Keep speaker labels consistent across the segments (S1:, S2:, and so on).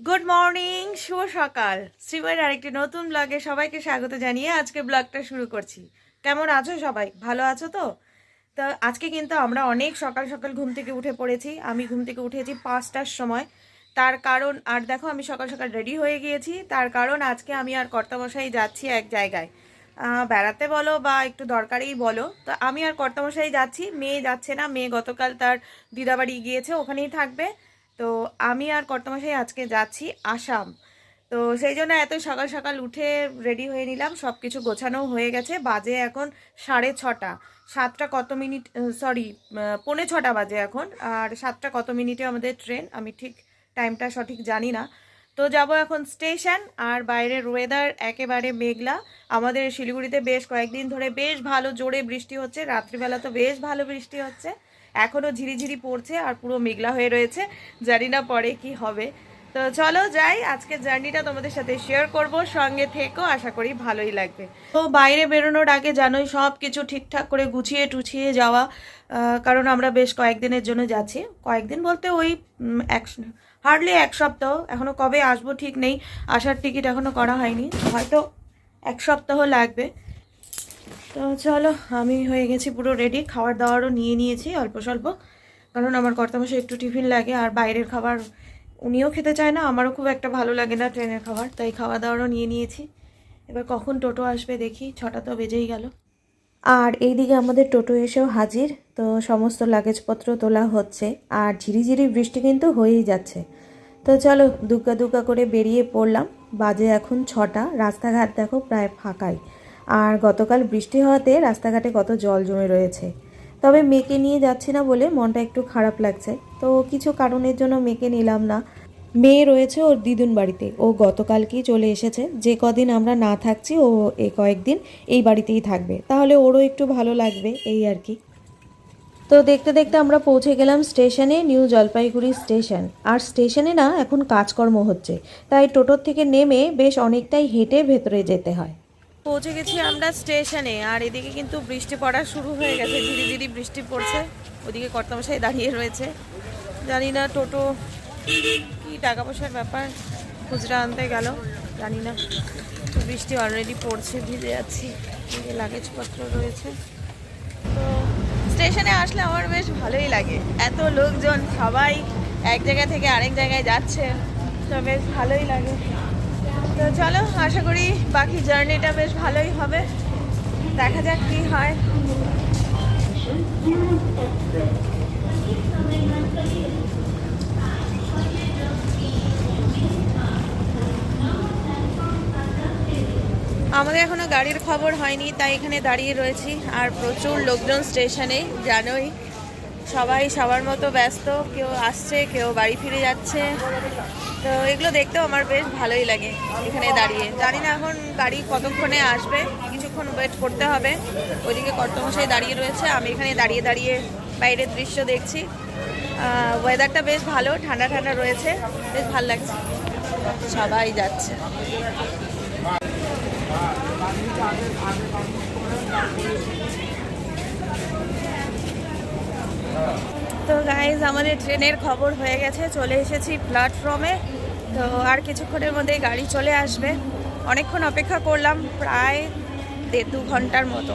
S1: Good morning শুভ সকাল। শ্রীবাইয়ের আরেকটি নতুন ব্লগে সবাইকে স্বাগত জানিয়ে আজকে ব্লগটা শুরু করছি। কেমন আছো সবাই? ভালো আছো তো? তো আজকে কিন্তু আমরা অনেক সকাল সকাল ঘুম থেকে উঠে পড়েছি। আমি ঘুম থেকে উঠেছি পাঁচটার সময়। তার কারণ, আর দেখো আমি সকাল সকাল রেডি হয়ে গিয়েছি। তার কারণ আজকে আমি আর কর্তামশাই যাচ্ছি এক জায়গায়। বেড়াতে বলো বা একটু দরকারেই বলো। তো আমি আর কর্তামশাই যাচ্ছি। মেয়ে যাচ্ছে না। মেয়ে গতকাল তার দিদাবাড়ি গিয়েছে, ওখানেই থাকবে। তো আমি আর কর্তামশাই আজকে যাচ্ছি আসাম। তো সেই জন্য এত সকাল সকাল উঠে রেডি হয়ে নিলাম সব কিছু গোছানো হয়ে গেছে, বাজে এখন সাড়ে ছটা। সাতটা কত মিনিট সরি পৌনে ছটা বাজে এখন, আর সাতটা কত মিনিটে আমাদের ট্রেন? আমি ঠিক টাইমটা সঠিক জানি না। তো যাব এখন স্টেশন, আর বাইরের ওয়েদার একেবারে মেঘলা। আমাদের শিলিগুড়িতে বেশ কয়েকদিন ধরে বেশ ভালো জোরে বৃষ্টি হচ্ছে, রাত্রিবেলা তো বেশ ভালো বৃষ্টি হচ্ছে। এখনও ঝিরিঝিরি পড়ছে আর পুরো মেঘলা হয়ে রয়েছে। জানি না পরে কি হবে। তো চলো যাই আজকে জার্নিটা তোমাদের সাথে শেয়ার করব, সঙ্গে থেকো, আশা করি ভালোই লাগবে। তো বাইরে বেরোনোর আগে জানোই সব কিছু ঠিকঠাক করে গুছিয়ে টুছিয়ে যাওয়া কারণ আমরা বেশ কয়েকদিনের জন্য যাচ্ছি। কয়েকদিন বলতে ওই এক হার্ডলি এক সপ্তাহ। এখনও কবে আসব ঠিক নেই, আসার টিকিট এখনও করা হয়নি। হয়তো এক সপ্তাহ লাগবে। তো চলো, আমি হয়ে গেছি পুরো রেডি খাবার দাবারও নিয়ে নিয়েছি, অল্প স্বল্প। কারণ আমার কর্তামশাই একটু টিফিন লাগে, আর বাইরের খাবার উনিও খেতে চায় না, আমারও খুব একটা ভালো লাগে না ট্রেনের খাবার, তাই খাওয়া দাওয়ারও নিয়ে নিয়েছি। এবার কখন টোটো আসবে দেখি, ছটা তো বেজেই গেল। আর এইদিকে আমাদের টোটো এসেও হাজির, তো সমস্ত লাগেজপত্র তোলা হচ্ছে, আর ঝিরিঝিরি বৃষ্টি কিন্তু হয়েই যাচ্ছে। তো চলো দুগ্গা দুগ্গা করে বেরিয়ে পড়লাম, বাজে এখন ছটা, রাস্তাঘাট দেখো প্রায় ফাঁকাই। আর গতকাল বৃষ্টি হওয়াতে রাস্তাঘাটে কত জল জমে রয়েছে। তবে মেয়েকে নিয়ে যাচ্ছি না বলে মনটা একটু খারাপ লাগছে। তো কিছু কারণের জন্য মেয়েকে নিলাম না। মেয়ে রয়েছে ওর দিদুন বাড়িতে। ও গতকালকেই চলে এসেছে। যে কদিন আমরা না থাকছি, ও এই কয়েকদিন এই বাড়িতেই থাকবে। তাহলে ওরও একটু ভালো লাগবে, এই আর কি। তো দেখতে দেখতে আমরা পৌঁছে গেলাম স্টেশনে, নিউ জলপাইগুড়ি স্টেশন। আর স্টেশনে না এখন কাজকর্ম হচ্ছে। তাই টোটোর থেকে নেমে বেশ অনেকটাই হেঁটে ভেতরে যেতে হয়। পৌঁছে গেছি আমরা স্টেশনে, আর এদিকে কিন্তু বৃষ্টি পড়া শুরু হয়ে গেছে ধীরে ধীরে বৃষ্টি পড়ছে। ওদিকে কর্তামশাই দাঁড়িয়ে রয়েছে। জানি না টোটো কি টাকা পয়সার ব্যাপার, খুচরা আনতে গেল, জানি না। বৃষ্টি অলরেডি পড়ছে, ভিজে যাচ্ছি লাগেজপত্র রয়েছে। তো স্টেশনে আসলে আমার বেশ ভালোই লাগে। এত লোকজন সবাই এক জায়গা থেকে আরেক জায়গায় যাচ্ছে, তো বেশ ভালোই লাগে। তো চলো, আশা করি বাকি জার্নিটা বেশ ভালোই হবে। দেখা যাক কি হয়। আমাদের এখনও গাড়ির খবর হয়নি, তাই এখানে দাঁড়িয়ে রয়েছি। আর প্রচুর লোকজন স্টেশনে, জানোই। সবাই সবার মতো ব্যস্ত, কেউ আসছে, কেউ বাড়ি ফিরে যাচ্ছে। তো এগুলো দেখতেও আমার বেশ ভালোই লাগে এখানে দাঁড়িয়ে। জানি না এখন গাড়ি কতক্ষণে আসবে, কিছুক্ষণ ওয়েট করতে হবে। ওইদিকে কর্তমশাই দাঁড়িয়ে রয়েছে, আমি এখানে দাঁড়িয়ে দাঁড়িয়ে বাইরের দৃশ্য দেখছি। ওয়েদারটা বেশ ভালো, ঠান্ডা ঠান্ডা রয়েছে, বেশ ভালো লাগছে। সবাই যাচ্ছে। তো গাইজ আমাদের ট্রেনের খবর হয়ে গেছে, চলে এসেছি প্ল্যাটফর্মে তো আর কিছুক্ষণের মধ্যে গাড়ি চলে আসবে। অনেকক্ষণ অপেক্ষা করলাম, প্রায় দেড় দু ঘণ্টার মতো।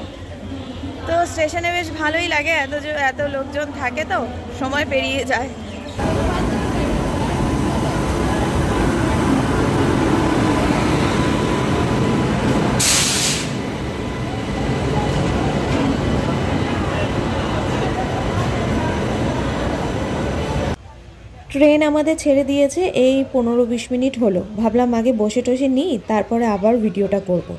S1: তো স্টেশনে বেশ ভালোই লাগে, এত এত লোকজন থাকে তো, সময় পেরিয়ে যায়। ট্রেন আমাদের ছেড়ে দিয়েছে, এই পনেরো বিশ মিনিট হলো। ভাবলাম আগে বসে টসে নিই, তারপরে আবার ভিডিওটা করব।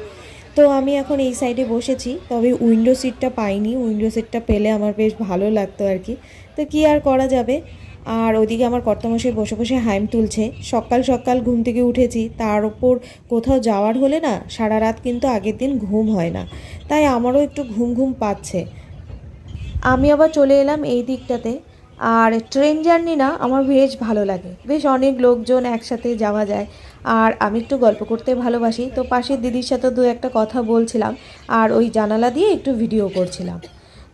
S1: তো আমি এখন এই সাইডে বসেছি, তবে উইন্ডো সিটটা পাইনি, উইন্ডো সিটটা পেলে আমার বেশ ভালো লাগতো আর কি। তো কি আর করা যাবে? আর ওদিকে আমার কর্তামশাই বসে বসে হাইম তুলছে। সকাল সকাল ঘুম থেকে উঠেছি, তার ওপর কোথাও যাওয়ার হলে না, সারা রাত কিন্তু আগের দিন ঘুম হয় না। তাই আমারও একটু ঘুম ঘুম পাচ্ছে। আমি আবার চলে এলাম এই দিকটাতে। আর ট্রেন জার্নি না আমার বেশ ভালো লাগে। বেশ অনেক লোকজন একসাথে যাওয়া যায়। আর আমি একটু গল্প করতে ভালোবাসি। তো পাশের দিদির সাথে দু একটা কথা বলছিলাম। আর ওই জানালা দিয়ে একটু ভিডিও করছিলাম।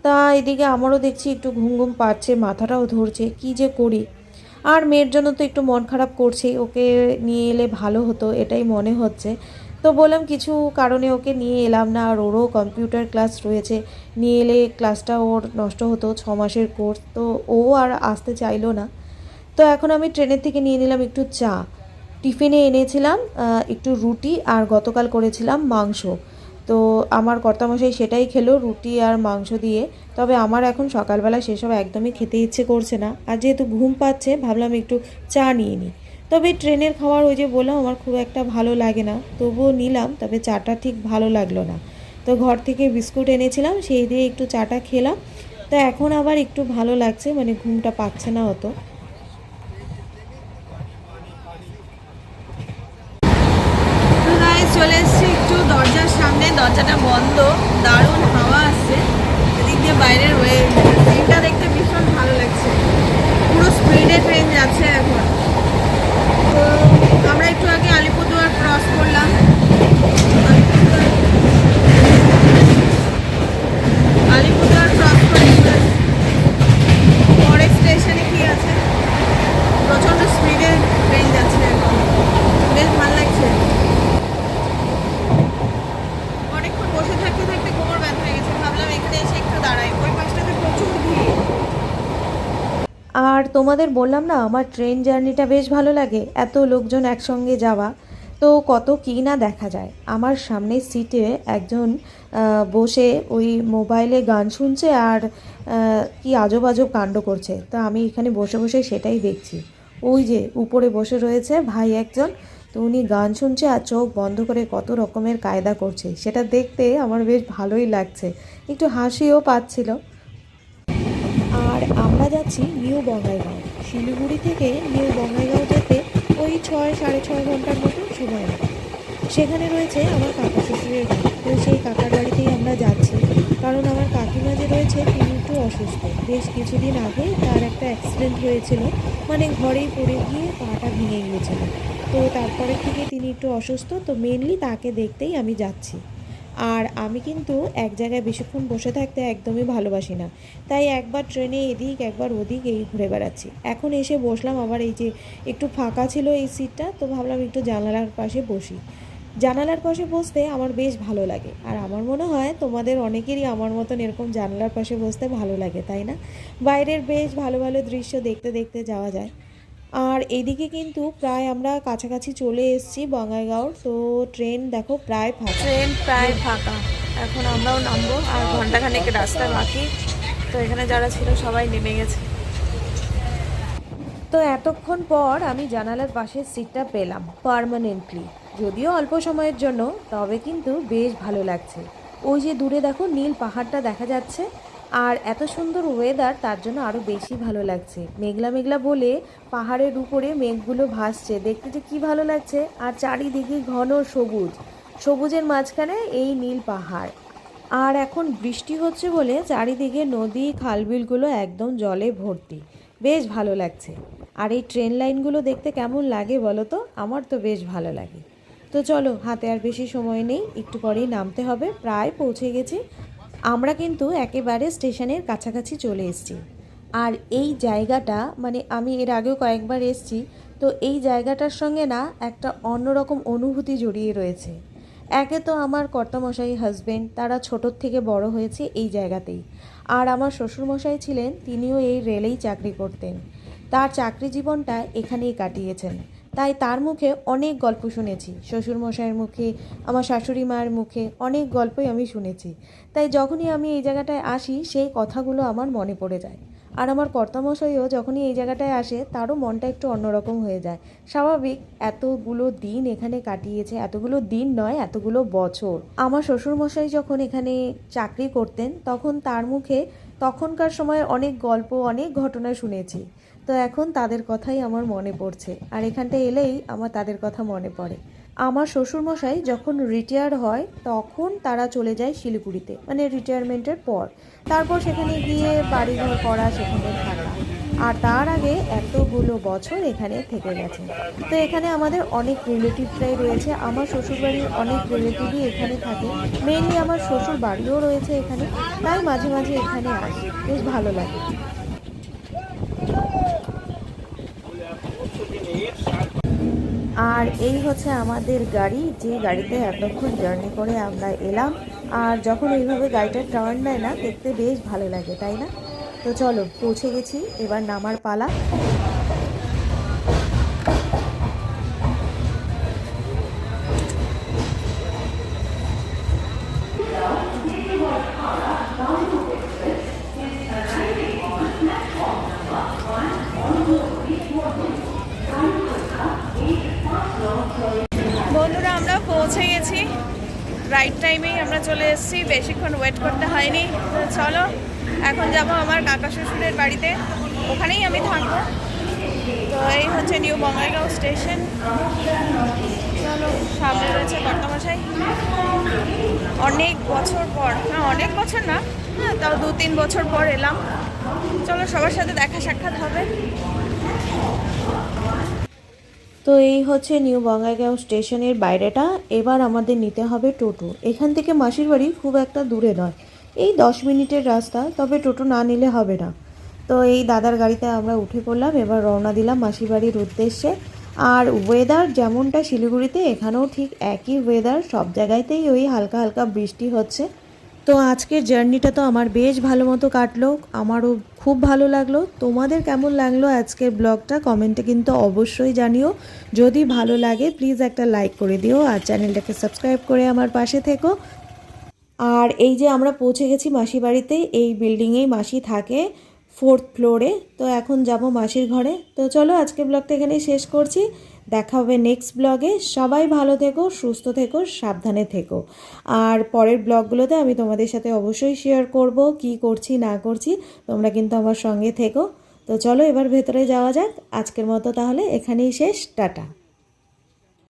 S1: তা এদিকে আমারও দেখছি একটু ঘুম ঘুম পাচ্ছে, মাথাটাও ধরছে, কি যে করি? আর মেয়ের জন্য তো একটু মন খারাপ করছেই ওকে নিয়ে এলে ভালো হতো, এটাই মনে হচ্ছে। তো বললাম, কিছু কারণে ওকে নিয়ে এলাম না। আর ওরও কম্পিউটার ক্লাস রয়েছে। নিয়ে এলে ক্লাসটা ওর নষ্ট হতো, ছ মাসের কোর্স। তো ও আর আসতে চাইলো না। তো এখন আমি ট্রেনের থেকে নিয়ে নিলাম একটু চা। টিফিনে এনেছিলাম একটু রুটি আর গতকাল করেছিলাম মাংস। তো আমার কর্তামশাই সেটাই খেলো, রুটি আর মাংস দিয়ে। তবে আমার এখন সকালবেলা সেসব একদমই খেতে ইচ্ছে করছে না। আর যেহেতু ঘুম পাচ্ছে, ভাবলাম একটু চা নিয়ে নিই। তবে ট্রেনের খাবার ওই যে বললাম, আমার খুব একটা ভালো লাগে না। তবুও নিলাম, তবে চাটা ঠিক ভালো লাগল না। তো ঘর থেকে বিস্কুট এনেছিলাম, সেই দিয়ে একটু চাটা খেলাম। তো এখন আবার একটু ভালো লাগছে মানে ঘুমটা পাচ্ছে না অত।
S2: চলে এসেছি একটু দরজার সামনে। দরজাটা বন্ধ, দারুণ হাওয়া আসছে এদিক দিয়ে বাইরের ওয়ে ট্রেনটা দেখতে ভীষণ ভালো লাগছে। পুরো স্পিডে ট্রেন যাচ্ছে এখন তো আমরা একটু আগে আলিপুরদুয়ার ক্রস করলাম আলিপুরদুয়ার- আলিপুরদুয়ার ক্রস করে এবার পরের স্টেশনে কি আছে প্রচণ্ড স্পিডে ট্রেন যাচ্ছে এখন বেশ ভালো লাগছে অনেকক্ষণ বসে থাকতে থাকতে কোমর ব্যথা হয়ে গেছে ভাবলাম এখানে এসে
S1: আর তোমাদের বললাম না, আমার ট্রেন জার্নিটা বেশ ভালো লাগে, এত লোকজন একসঙ্গে যাওয়া। তো কত কী না দেখা যায়। আমার সামনের সিটে একজন বসে ওই মোবাইলে গান শুনছে আর কি আজব আজব কাণ্ড করছে। তো আমি এখানে বসে বসে সেটাই দেখছি। ওই যে উপরে বসে রয়েছে ভাই একজন তো উনি গান শুনছে আর চোখ বন্ধ করে কত রকমের কায়দা করছে। সেটা দেখতে আমার বেশ ভালোই লাগছে। একটু হাসিও পাচ্ছিল। আর আমরা যাচ্ছি নিউ বঙ্গাইগাঁও। শিলিগুড়ি থেকে নিউ বঙ্গাইগাঁও যেতে ওই ছয়, সাড়ে ছয় ঘণ্টার মতো সময় সেখানে রয়েছে আমার কাকা শ্বশুরের বাড়ি। তো সেই কাকার বাড়িতেই আমরা যাচ্ছি। কারণ আমার কাকিমা যে রয়েছে, তিনি অসুস্থ। বেশ কিছুদিন আগে তার একটা অ্যাক্সিডেন্ট হয়েছিল। মানে ঘরেই পড়ে গিয়ে পাটা ভেঙে গিয়েছিল। তো তারপরে থেকে তিনি একটু অসুস্থ, তো মেনলি তাকে দেখতেই আমি যাচ্ছি। আর আমি কিন্তু এক জায়গায় বেশিক্ষণ বসে থাকতে একদমই ভালোবাসি না। তাই একবার ট্রেনে এদিক, একবার ওদিক এই ঘুরে বেড়াচ্ছি। এখন এসে বসলাম আবার এই যে একটু ফাঁকা ছিল এই সিটটা তো ভাবলাম একটু জানালার পাশে বসি। জানালার পাশে বসতে আমার বেশ ভালো লাগে। আর আমার মনে হয় তোমাদের অনেকেরই আমার মতন এরকম জানালার পাশে বসতে ভালো লাগে, তাই না? বাইরের বেশ ভালো ভালো দৃশ্য দেখতে দেখতে যাওয়া যায়। আর এদিকে কিন্তু প্রায় আমরা কাছাকাছি চলে এসেছি বঙ্গাইগাঁওর। তো ট্রেন দেখো প্রায় ফাঁকা।
S2: ট্রেন প্রায় ফাঁকা। এখন আমরাও নামবো। আর ঘন্টাখানেক রাস্তা বাকি। তো এখানে যারা ছিল সবাই নেমে গেছে।
S1: তো এতক্ষণ পর আমি জানালার পাশের সিটটা পেলাম পার্মানেন্টলি যদিও অল্প সময়ের জন্য, তবে কিন্তু বেশ ভালো লাগছে। ওই যে দূরে দেখো নীল পাহাড়টা দেখা যাচ্ছে, আর এত সুন্দর ওয়েদার তার জন্য আরও বেশি ভালো লাগছে। মেঘলা মেঘলা বলে পাহাড়ের উপরে মেঘগুলো ভাসছে। দেখতে যে কী ভালো লাগছে, আর চারিদিকে ঘন সবুজ। সবুজের মাঝখানে এই নীল পাহাড়। আর এখন বৃষ্টি হচ্ছে বলে চারিদিকে নদী, খালবিলগুলো একদম জলে ভর্তি। বেশ ভালো লাগছে। আর এই ট্রেন লাইনগুলো দেখতে কেমন লাগে বলো তো? আমার তো বেশ ভালো লাগে। তো চলো, হাতে আর বেশি সময় নেই, একটু পরেই নামতে হবে, প্রায় পৌঁছে গেছি। আমরা কিন্তু একেবারে স্টেশনের কাছাকাছি চলে এসেছি। আর এই জায়গাটা মানে আমি এর আগেও কয়েকবার এসেছি, তো এই জায়গাটার সঙ্গে না একটা অন্যরকম অনুভূতি জড়িয়ে রয়েছে। একে তো আমার কর্তামশাই হাজবেন্ড তারা ছোটোর থেকে বড় হয়েছে এই জায়গাতেই। আর আমার শ্বশুরমশাই ছিলেন, তিনিও এই রেলেই চাকরি করতেন। তার চাকরি জীবনটা এখানেই কাটিয়েছেন। তাই তার মুখে অনেক গল্প শুনেছি, শ্বশুরমশাইয়ের মুখে, আমার শাশুড়ি মায়ের মুখে অনেক গল্পই আমি শুনেছি। তাই যখনই আমি এই জায়গাটায় আসি, সেই কথাগুলো আমার মনে পড়ে যায়। আর আমার কর্তামশাইও যখনই এই জায়গাটায় আসে, তারও মনটা একটু অন্যরকম হয়ে যায়। স্বাভাবিক, এতগুলো দিন এখানে কাটিয়েছে, এতগুলো দিন নয়, এতগুলো বছর। আমার শ্বশুরমশাই যখন এখানে চাকরি করতেন, তখন তার মুখে তখনকার সময় অনেক গল্প, অনেক ঘটনা শুনেছি। তো এখন তাদের কথাই আমার মনে পড়ছে। আর এখানটা এলেই আমার তাদের কথা মনে পড়ে। আমার শ্বশুরমশাই যখন রিটায়ার হয়, তখন তারা চলে যায় শিলিগুড়িতে মানে রিটায়ারমেন্টের পর। তারপর সেখানে গিয়ে বাড়িঘর করা, সেখানে থাকা। আর তার আগে এতগুলো বছর এখানে থেকে গেছে। তো এখানে আমাদের অনেক রিলেটিভরাই রয়েছে, আমার শ্বশুরবাড়ির অনেক রিলেটিভই এখানে থাকে। মেনলি আমার শ্বশুর বাড়িও রয়েছে এখানে, তাই মাঝে মাঝে এখানে আসি। বেশ ভালো লাগে। আর এই হচ্ছে আমাদের গাড়ি, যে গাড়িতে এতক্ষণ জার্নি করে আমরা এলাম। আর যখন এইভাবে গাড়িটা টার্ন নেয় না, দেখতে বেশ ভালো লাগে, তাই না? তো চলো, পৌঁছে গেছি, এবার নামার পালা।
S2: বন্ধুরা আমরা পৌঁছে গেছি। রাইট টাইমেই আমরা চলে এসেছি। বেশিক্ষণ ওয়েট করতে হয়নি। চলো, এখন যাব আমার কাকা শ্বশুরের বাড়িতে। ওখানেই আমি থাকব। তো এই হচ্ছে নিউ বঙ্গাইগাঁও স্টেশন চলো, সামনে রয়েছে কর্তামশাই। অনেক বছর পর। না, অনেক বছর না হ্যাঁ তাও দু তিন বছর পর এলাম। চলো, সবার সাথে দেখা সাক্ষাৎ হবে।
S1: তো এই হচ্ছে নিউ বঙ্গাইগাঁও স্টেশনের বাইরেটা। এবার আমাদের নিতে হবে টোটো। এখান থেকে মাসির বাড়ি খুব একটা দূরে নয়। এই দশ মিনিটের রাস্তা, তবে টোটো না নিলে হবে না। তো এই দাদার গাড়িতে আমরা উঠে পড়লাম, এবার রওনা দিলাম মাসির বাড়ির উদ্দেশ্যে। আর ওয়েদার যেমনটা শিলিগুড়িতে, এখানেও ঠিক একই ওয়েদার সব জায়গাতেই ওই হালকা হালকা বৃষ্টি হচ্ছে। তো আজকের জার্নিটা তো আমার বেশ ভালো মতো কাটলো, আমারও খুব ভালো লাগল। তোমাদের কেমন লাগল আজকের ব্লগটা কমেন্টে কিন্তু অবশ্যই জানিও। যদি ভালো লাগে প্লিজ একটা লাইক করে দিও আর চ্যানেলটাকে সাবস্ক্রাইব করে আমার পাশে থেকো। আর এই যে আমরা পৌঁছে গেছি মাসি বাড়িতে, এই বিল্ডিংয়েই মাসি থাকে। ফোর্থ ফ্লোরে তো এখন যাব মাসির ঘরে। তো চলো আজকে ব্লগটা এখানেই শেষ করছি। দেখা হবে নেক্সট ব্লগে সবাই ভালো থেকো, সুস্থ থেকো, সাবধানে থেকো। আর পরের ব্লগগুলোতে আমি তোমাদের সাথে অবশ্যই শেয়ার করব, কি করছি, না করছি। তোমরা কিন্তু আমার সঙ্গে থেকো। তো চলো এবার ভেতরে যাওয়া যাক। আজকের মতো তাহলে এখানেই শেষ। টাটা।